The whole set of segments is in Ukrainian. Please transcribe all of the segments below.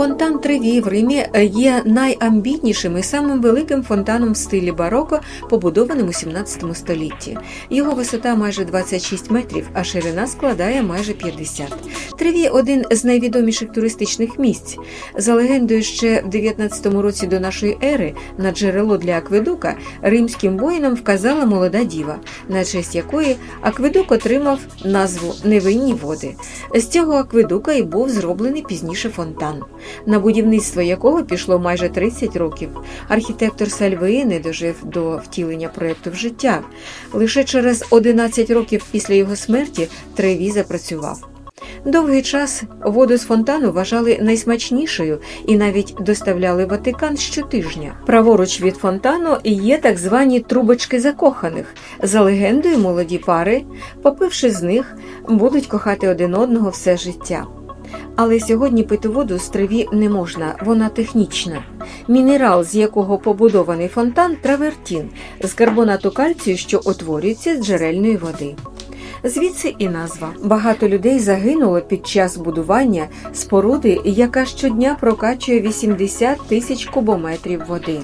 Фонтан Треві в Римі є найамбітнішим і самим великим фонтаном в стилі бароко, побудованим у 17 столітті. Його висота майже 26 метрів, а ширина складає майже 50. Треві один з найвідоміших туристичних місць. За легендою, ще в 19 році до нашої ери на джерело для акведука римським воїнам вказала молода діва, на честь якої акведук отримав назву Невинні води. З цього акведука і був зроблений пізніше фонтан, на будівництво якого пішло майже 30 років. Архітектор Сальвеї не дожив до втілення проекту в життя. Лише через 11 років після його смерті Треві запрацював. Довгий час воду з фонтану вважали найсмачнішою і навіть доставляли Ватикан щотижня. Праворуч від фонтану є так звані трубочки закоханих. За легендою, молоді пари, попивши з них, будуть кохати один одного все життя. Але сьогодні пити воду з траві не можна, вона технічна. Мінерал, з якого побудований фонтан, травертін з карбонату кальцію, що утворюється з джерельної води. Звідси і назва. Багато людей загинуло під час будування споруди, яка щодня прокачує 80 тисяч кубометрів води.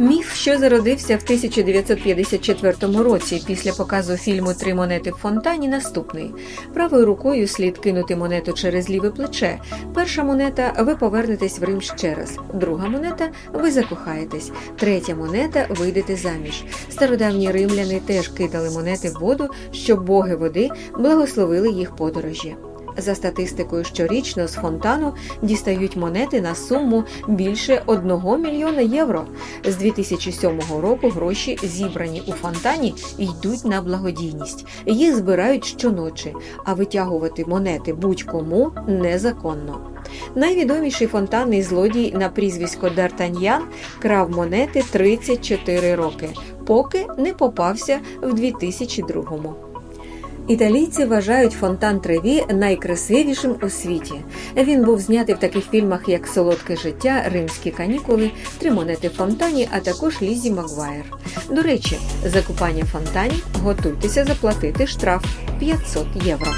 Міф, що зародився в 1954 році після показу фільму Три монети в фонтані, наступний. Правою рукою слід кинути монету через ліве плече. Перша монета ви повернетесь в Рим ще раз. Друга монета ви закохаєтесь. Третя монета вийдете заміж. Стародавні римляни теж кидали монети в воду, щоб боги води благословили їх подорожі. За статистикою, щорічно з фонтану дістають монети на суму більше 1 мільйона євро. З 2007 року гроші, зібрані у фонтані, йдуть на благодійність. Їх збирають щоночі, а витягувати монети будь-кому незаконно. Найвідоміший фонтанний злодій на прізвисько Д'Артаньян крав монети 34 роки, поки не попався в 2002-му. Італійці вважають фонтан Треві найкрасивішим у світі. Він був знятий в таких фільмах, як Солодке життя, Римські канікули, Три монети в фонтані, а також Лізі Магуайр. До речі, за купання фонтані готуйтеся заплатити штраф 500 євро.